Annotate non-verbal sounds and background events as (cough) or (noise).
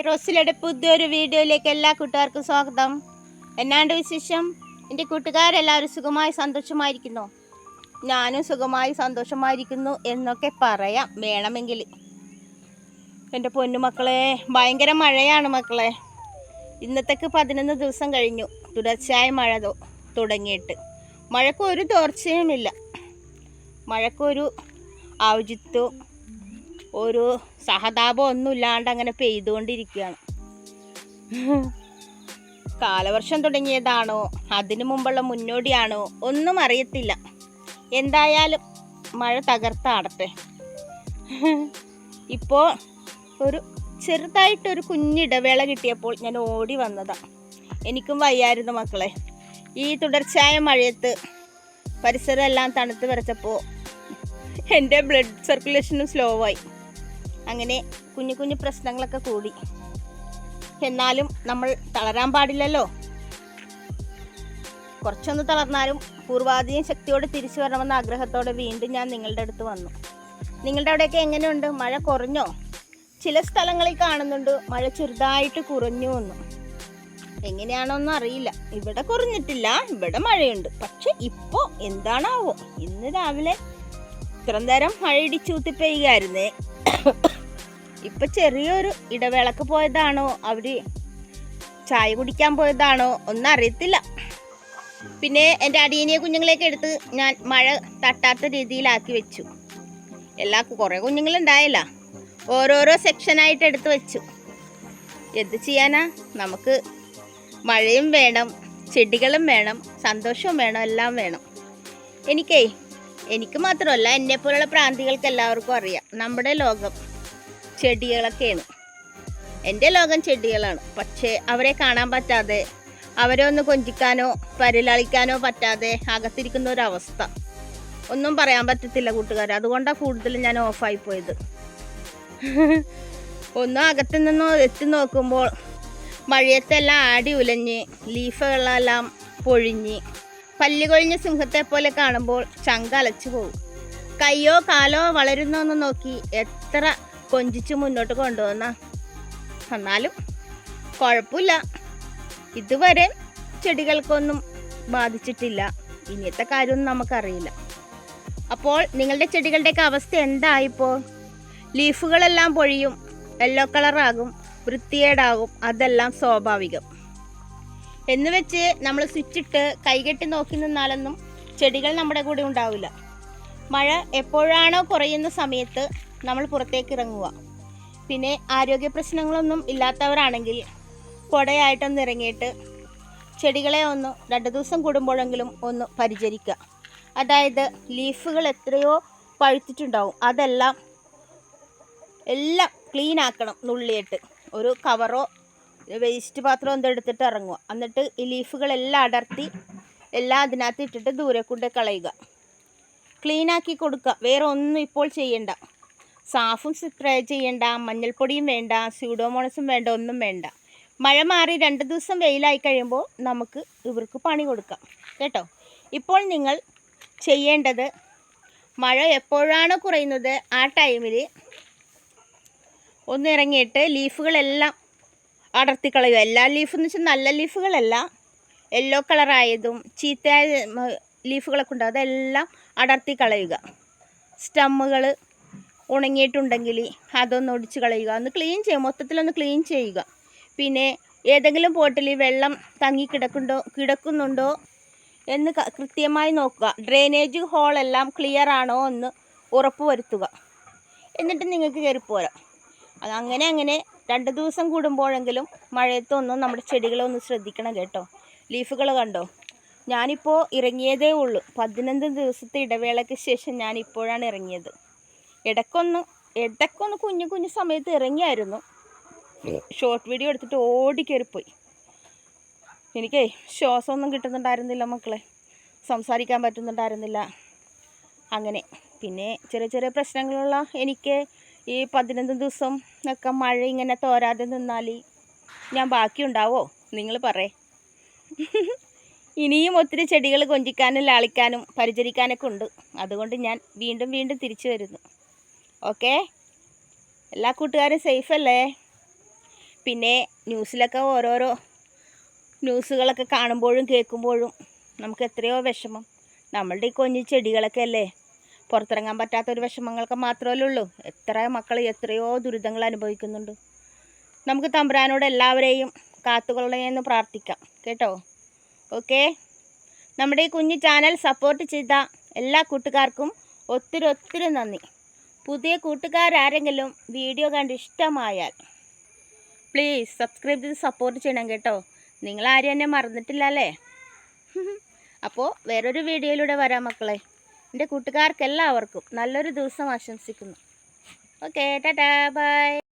റോസിലയുടെ പുതിയൊരു വീഡിയോയിലേക്ക് എല്ലാ കൂട്ടുകാർക്കും സ്വാഗതം. എന്നാണ്ട് വിശേഷം? എന്റെ കൂട്ടുകാരെല്ലാവരും സുഖമായി സന്തോഷമായിരിക്കുന്നു. ഞാനും സുഖമായി സന്തോഷമായിരിക്കുന്നു എന്നൊക്കെ പറയാം. വേണമെങ്കിൽ. എന്റെ പൊന്നുമക്കളെ ഭയങ്കര മഴയാണ് മക്കളെ. ഇന്നത്തേക്ക് പതിനൊന്ന് ദിവസം കഴിഞ്ഞു. തുടർച്ചയായ മഴ തുടങ്ങിയിട്ട്. മഴക്കൊരു തോർച്ചയുമില്ല. മഴക്കൊരു ഔചിത്വവും ഒരു സഹതാപം ഒന്നും ഇല്ലാണ്ട് അങ്ങനെ പെയ്തുകൊണ്ടിരിക്കുകയാണ്. കാലവർഷം തുടങ്ങിയതാണോ? അതിനു മുമ്പുള്ള മുന്നോടിയാണോ? ഒന്നും അറിയത്തില്ല. എന്തായാലും മഴ തകർത്താടട്ടെ. ഇപ്പോൾ ഒരു ചെറുതായിട്ടൊരു കുഞ്ഞിടവേള കിട്ടിയപ്പോൾ ഞാൻ ഓടി വന്നതാ. എനിക്കും വയ്യായിരുന്നു മക്കളെ. ഈ തുടർച്ചയായ മഴയത്ത് പരിസരമെല്ലാം തണുത്ത് വരച്ചപ്പോൾ എന്റെ ബ്ലഡ് സർക്കുലേഷനും സ്ലോ ആയി. അങ്ങനെ കുഞ്ഞു കുഞ്ഞു പ്രശ്നങ്ങളൊക്കെ കൂടി. എന്നാലും നമ്മൾ തളരാൻ പാടില്ലല്ലോ. കുറച്ചൊന്ന് തളർന്നാലും പൂർവാധികം ശക്തിയോടെ തിരിച്ചു വരണമെന്ന ആഗ്രഹത്തോടെ വീണ്ടും ഞാൻ നിങ്ങളുടെ അടുത്ത് വന്നു. നിങ്ങളുടെ അവിടെയൊക്കെ എങ്ങനെയുണ്ട്? മഴ കുറഞ്ഞോ? ചില സ്ഥലങ്ങളിൽ കാണുന്നുണ്ട് മഴ ചെറുതായിട്ട് കുറഞ്ഞു വന്നു. എങ്ങനെയാണോന്നും അറിയില്ല. ഇവിടെ കുറഞ്ഞിട്ടില്ല ഇവിടെ മഴയുണ്ട്. പക്ഷെ ഇപ്പോൾ എന്താണാവോ? ഇന്ന് രാവിലെ ഇത്ര നേരം മഴ ഇടിച്ചൂത്തി പെയ്യുകയായിരുന്നേ ഇപ്പൊ ചെറിയൊരു ഇടവേളക്ക് പോയതാണോ? അവർ ചായ കുടിക്കാൻ പോയതാണോ? ഒന്നും അറിയത്തില്ല. പിന്നെ എന്റെ അടിയനിയെ കുഞ്ഞുങ്ങളെയൊക്കെ എടുത്ത് ഞാൻ മഴ തട്ടാത്ത രീതിയിലാക്കി വെച്ചു. എല്ലാ കുറേ കുഞ്ഞുങ്ങളുണ്ടായില്ല. ഓരോരോ സെക്ഷനായിട്ട് എടുത്ത് വെച്ചു. എന്ത് ചെയ്യാനാ? നമുക്ക് മഴയും വേണം ചെടികളും വേണം സന്തോഷവും വേണം എല്ലാം വേണം. എനിക്കേ എനിക്ക് മാത്രമല്ല എന്നെപ്പോലുള്ള പ്രാന്തികൾക്ക് എല്ലാവർക്കും അറിയാം. നമ്മുടെ ലോകം ചെടികളൊക്കെയാണ്. എന്റെ ലോകം ചെടികളാണ്. പക്ഷേ അവരെ കാണാൻ പറ്റാതെ അവരെ ഒന്ന് കൊഞ്ചിക്കാനോ പരിലാളിക്കാനോ പറ്റാതെ അകത്തിരിക്കുന്ന ഒരവസ്ഥ ഒന്നും പറയാൻ പറ്റത്തില്ല കൂട്ടുകാരെ. അതുകൊണ്ടാണ് കൂടുതലും ഞാൻ ഓഫായി പോയത്. ഒന്നും അകത്തു നിന്ന് എത്തി നോക്കുമ്പോൾ മഴയത്തെല്ലാം ആടി ഉലഞ്ഞ് ലീഫുകളെല്ലാം പൊഴിഞ്ഞ് പല്ലുകൊഴിഞ്ഞ സിംഹത്തെ പോലെ കാണുമ്പോൾ ചങ്കലച്ചു പോകും കയ്യോ കാലോ വളരുന്നോന്ന് നോക്കി എത്ര കൊഞ്ചിച്ച് മുന്നോട്ട് കൊണ്ടുവന്ന. എന്നാലും കുഴപ്പമില്ല. ഇതുവരെ ചെടികൾക്കൊന്നും ബാധിച്ചിട്ടില്ല. ഇനിയത്തെ കാര്യമൊന്നും നമുക്കറിയില്ല. അപ്പോൾ നിങ്ങളുടെ ചെടികളുടെയൊക്കെ അവസ്ഥ എന്തായിപ്പോൾ ലീഫുകളെല്ലാം പൊഴിയും യെല്ലോ കളറാകും വൃത്തികേടാകും അതെല്ലാം സ്വാഭാവികം. എന്ന് വെച്ച് നമ്മൾ സ്വിച്ചിട്ട് കൈകെട്ടി നോക്കി നിന്നാലൊന്നും ചെടികൾ നമ്മുടെ കൂടെ ഉണ്ടാവില്ല. മഴ എപ്പോഴാണോ കുറയുന്ന സമയത്ത് നമ്മൾ പുറത്തേക്ക് ഇറങ്ങുക. പിന്നെ ആരോഗ്യ പ്രശ്നങ്ങളൊന്നും ഇല്ലാത്തവരാണെങ്കിൽ കുടയായിട്ടൊന്ന് ഇറങ്ങിയിട്ട് ചെടികളെ ഒന്ന് രണ്ട് ദിവസം കൂടുമ്പോഴെങ്കിലും ഒന്ന് പരിചരിക്കുക. അതായത് ലീഫുകൾ എത്രയോ പഴുത്തിട്ടുണ്ടാവും. അതെല്ലാം എല്ലാം ക്ലീൻ ആക്കണം നുള്ളിയിട്ട്. ഒരു കവറോ വേസ്റ്റ് പാത്രം എന്തോ എടുത്തിട്ട് ഇറങ്ങുക എന്നിട്ട് ഈ ലീഫുകളെല്ലാം അടർത്തി എല്ലാം അതിനകത്ത് ഇട്ടിട്ട് ദൂരെ കൊണ്ട് കളയുക. ക്ലീനാക്കി കൊടുക്കുക. വേറെ ഒന്നും ഇപ്പോൾ ചെയ്യണ്ട. സാഫും സ്പ്രേ ചെയ്യണ്ട മഞ്ഞൾപ്പൊടിയും വേണ്ട സ്യൂഡോമോണസും വേണ്ട ഒന്നും വേണ്ട. മഴ മാറി രണ്ട് ദിവസം വെയിലായി കഴിയുമ്പോൾ നമുക്ക് ഇവർക്ക് പണി കൊടുക്കാം. കേട്ടോ? ഇപ്പോൾ നിങ്ങൾ ചെയ്യേണ്ടത് മഴ എപ്പോഴാണ് കുറയുന്നത് ആ ടൈമിൽ ഒന്നിറങ്ങിയിട്ട് ലീഫുകളെല്ലാം അടർത്തി കളയുക എല്ലാ ലീഫെന്ന് വെച്ചാൽ നല്ല ലീഫുകളല്ല യെല്ലോ കളറായതും ചീത്തയായ ലീഫുകളൊക്കെ ഉണ്ടോ. അതെല്ലാം അടർത്തി കളയുക സ്റ്റമ്മുകൾ ഉണങ്ങിയിട്ടുണ്ടെങ്കിൽ അതൊന്ന് ഒടിച്ച് കളയുക. ഒന്ന് ക്ലീൻ ചെയ്യുക മൊത്തത്തിലൊന്ന് ക്ലീൻ ചെയ്യുക. പിന്നെ ഏതെങ്കിലും പോട്ടിൽ വെള്ളം തങ്ങി കിടക്കുന്നുണ്ടോ കിടക്കുന്നുണ്ടോ എന്ന് കൃത്യമായി നോക്കുക. ഡ്രെയിനേജ് ഹോളെല്ലാം ക്ലിയർ ആണോ എന്ന് ഉറപ്പ് വരുത്തുക എന്നിട്ട് നിങ്ങൾക്ക് കയറിപ്പോരാം. അങ്ങനെ അങ്ങനെ രണ്ട് ദിവസം കൂടുമ്പോഴെങ്കിലും മഴയത്തൊന്നും നമ്മുടെ ചെടികളെ ഒന്ന് ശ്രദ്ധിക്കണം കേട്ടോ. ലീഫുകൾ കണ്ടോ? ഞാനിപ്പോൾ ഇറങ്ങിയതേ ഉള്ളൂ. പതിനഞ്ച് ദിവസത്തെ ഇടവേളയ്ക്ക് ശേഷം ഞാൻ ഇപ്പോഴാണ് ഇറങ്ങിയത്. ഇടയ്ക്കൊന്ന് ഇടയ്ക്കൊന്ന് കുഞ്ഞു കുഞ്ഞു സമയത്ത് ഇറങ്ങിയായിരുന്നു. ഷോർട്ട് വീഡിയോ എടുത്തിട്ട് ഓടിക്കയറിപ്പോയി എനിക്കേ ശ്വാസമൊന്നും കിട്ടുന്നുണ്ടായിരുന്നില്ല മക്കളെ. സംസാരിക്കാൻ പറ്റുന്നുണ്ടായിരുന്നില്ല. അങ്ങനെ. പിന്നെ ചെറിയ ചെറിയ പ്രശ്നങ്ങളുള്ള എനിക്ക് ഈ പതിനൊന്ന് ദിവസം ഒക്കെ മഴ ഇങ്ങനെ തോരാതെ നിന്നാൽ ഞാൻ ബാക്കിയുണ്ടാവോ നിങ്ങൾ പറയേ. ഇനിയും ഒത്തിരി ചെടികൾ കൊഞ്ചിക്കാനും ലാളിക്കാനും പരിചരിക്കാനൊക്കെ ഉണ്ട്. അതുകൊണ്ട് ഞാൻ വീണ്ടും വീണ്ടും തിരിച്ചു വരുന്നു. ഓക്കെ? എല്ലാ കൂട്ടുകാരും സേഫ് അല്ലേ? പിന്നെ ന്യൂസിലൊക്കെ ഓരോരോ ന്യൂസുകളൊക്കെ കാണുമ്പോഴും കേൾക്കുമ്പോഴും നമുക്ക് എത്രയോ വിഷമം. നമ്മളുടെ ഈ കൊഞ്ഞി ചെടികളൊക്കെ അല്ലേ? പുറത്തിറങ്ങാൻ പറ്റാത്തൊരു വിഷമങ്ങൾക്ക് മാത്രമല്ലേ ഉള്ളൂ എത്ര മക്കൾ എത്രയോ ദുരിതങ്ങൾ അനുഭവിക്കുന്നുണ്ട്. നമുക്ക് തമ്പുരാനോട് എല്ലാവരെയും കാത്തുകൊള്ളണമെന്ന് പ്രാർത്ഥിക്കാം. കേട്ടോ? ഓക്കെ? നമ്മുടെ ഈ കുഞ്ഞു ചാനൽ സപ്പോർട്ട് ചെയ്ത എല്ലാ കൂട്ടുകാർക്കും ഒത്തിരി ഒത്തിരി നന്ദി. പുതിയ കൂട്ടുകാരാരെങ്കിലും വീഡിയോ കണ്ട് ഇഷ്ടമായാൽ പ്ലീസ് സബ്സ്ക്രൈബ് ചെയ്ത് സപ്പോർട്ട് ചെയ്യണം കേട്ടോ. നിങ്ങളാരും എന്നെ മറന്നിട്ടില്ല അല്ലേ? (laughs) അപ്പോൾ വേറൊരു വീഡിയോയിലൂടെ വരാം മക്കളെ. എന്റെ കൂട്ടുകാർക്കെല്ലാവർക്കും നല്ലൊരു ദിവസം ആശംസിക്കുന്നു. Okay tata bye